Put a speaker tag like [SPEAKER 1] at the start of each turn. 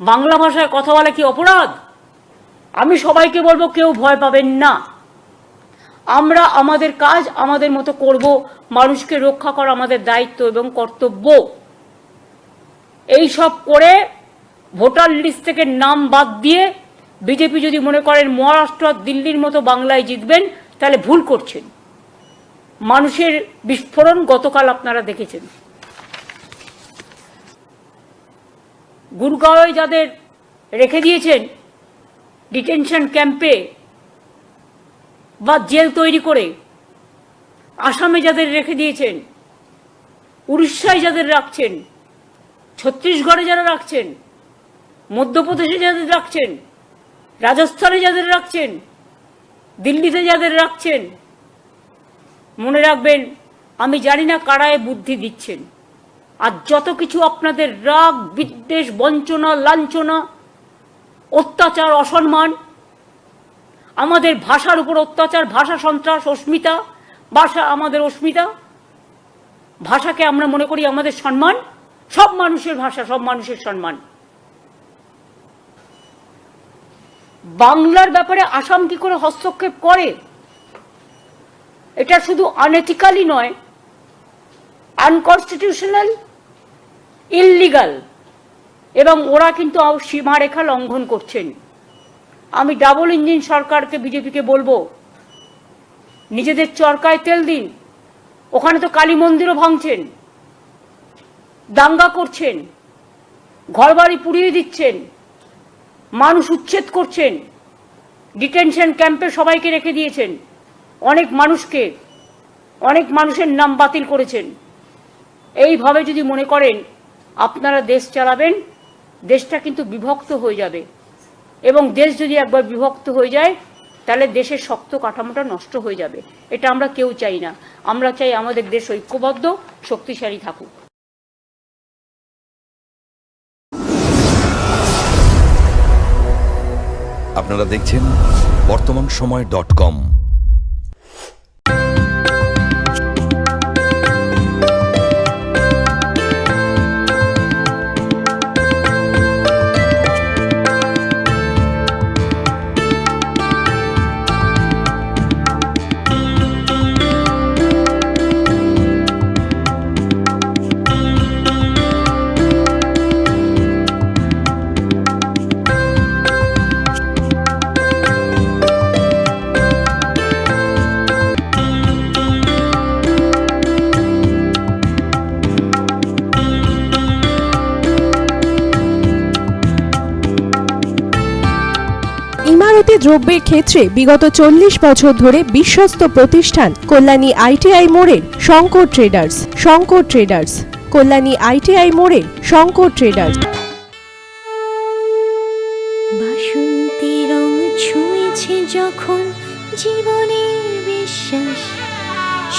[SPEAKER 1] বাংলা ভাষায় কথা বলা কি অপরাধ? আমি সবাইকে বলব কেউ ভয় পাবেন না। আমরা আমাদের কাজ আমাদের মতো করব, মানুষকে রক্ষা করা আমাদের দায়িত্ব এবং কর্তব্য। এই সব করে ভোটার লিস্ট থেকে নাম বাদ দিয়ে বিজেপি যদি মনে করেন মহারাষ্ট্র দিল্লির মতো বাংলায় জিতবেন, তাহলে ভুল করছেন। মানুষের বিস্ফোরণ গতকাল আপনারা দেখেছেন। গুরগাঁওয়ে যাদের রেখে দিয়েছেন ডিটেনশন ক্যাম্পে বা জেল তৈরি করে, আসামে যাদের রেখে দিয়েছেন, উড়িষ্যায় যাদের রাখছেন, ছত্তিশগড়ে যারা রাখছেন, মধ্যপ্রদেশে যাদের রাখছেন, রাজস্থানে যাদের রাখছেন, দিল্লিতে যাদের রাখছেন, মনে রাখবেন, আমি জানি না কারায় বুদ্ধি দিচ্ছেন। আর যত কিছু আপনাদের রাগ, বিদ্বেষ, বঞ্চনা, লাঞ্ছনা, অত্যাচার, অসম্মান, আমাদের ভাষার উপর অত্যাচার, ভাষা সন্ত্রাস, অস্মিতা, ভাষা আমাদের অস্মিতা, ভাষাকে আমরা মনে করি আমাদের সম্মান, সব মানুষের ভাষা, সব মানুষের সম্মান। বাংলার ব্যাপারে আসাম কি করে হস্তক্ষেপ করে? এটা শুধু আনএথিক্যালি নয় আনকনস্টিটিউশনাল ইললিগাল এবং ওরা কিন্তু সীমারেখা লঙ্ঘন করছেন। আমি ডাবল ইঞ্জিন সরকারকে, বিজেপিকে বলব, নিজেদের চরকায় তেল দিন। ওখানে তো কালী মন্দিরও ভাঙছেন, দাঙ্গা করছেন, ঘরবাড়ি পুড়িয়ে দিচ্ছেন, মানুষ উচ্ছেদ করছেন ডিটেনশন ক্যাম্পে সবাইকে রেখে দিয়েছেন, অনেক মানুষকে, অনেক মানুষের নাম বাতিল করেছেন। এইভাবে যদি মনে করেন, আপনারা দেশ চালাবেন, দেশটা কিন্তু বিভক্ত হয়ে যাবে। এবং দেশ যদি একবার বিভক্ত হয়ে যায়, তাহলে দেশের শক্ত কাঠামোটা নষ্ট হয়ে যাবে। এটা আমরা কেউ চাই না। আমরা চাই আমাদের দেশ ঐক্যবদ্ধ, শক্তিশালী থাকুক।
[SPEAKER 2] আপনারা দেখছেন বর্তমান সময় ডট কম।
[SPEAKER 3] দ্রব্যের ক্ষেত্রে বিগত চল্লিশ বছর ধরে বিশ্বস্ত প্রতিষ্ঠান কল্যাণী আইটিআই মোড়ের Shankar traders Shankar traders, Kalyani ITI মোড়ের শঙ্কর ট্রেডার্স।
[SPEAKER 4] বাসন্তী রং ছুঁয়েছে যখন জীবনের বিশ্বাস।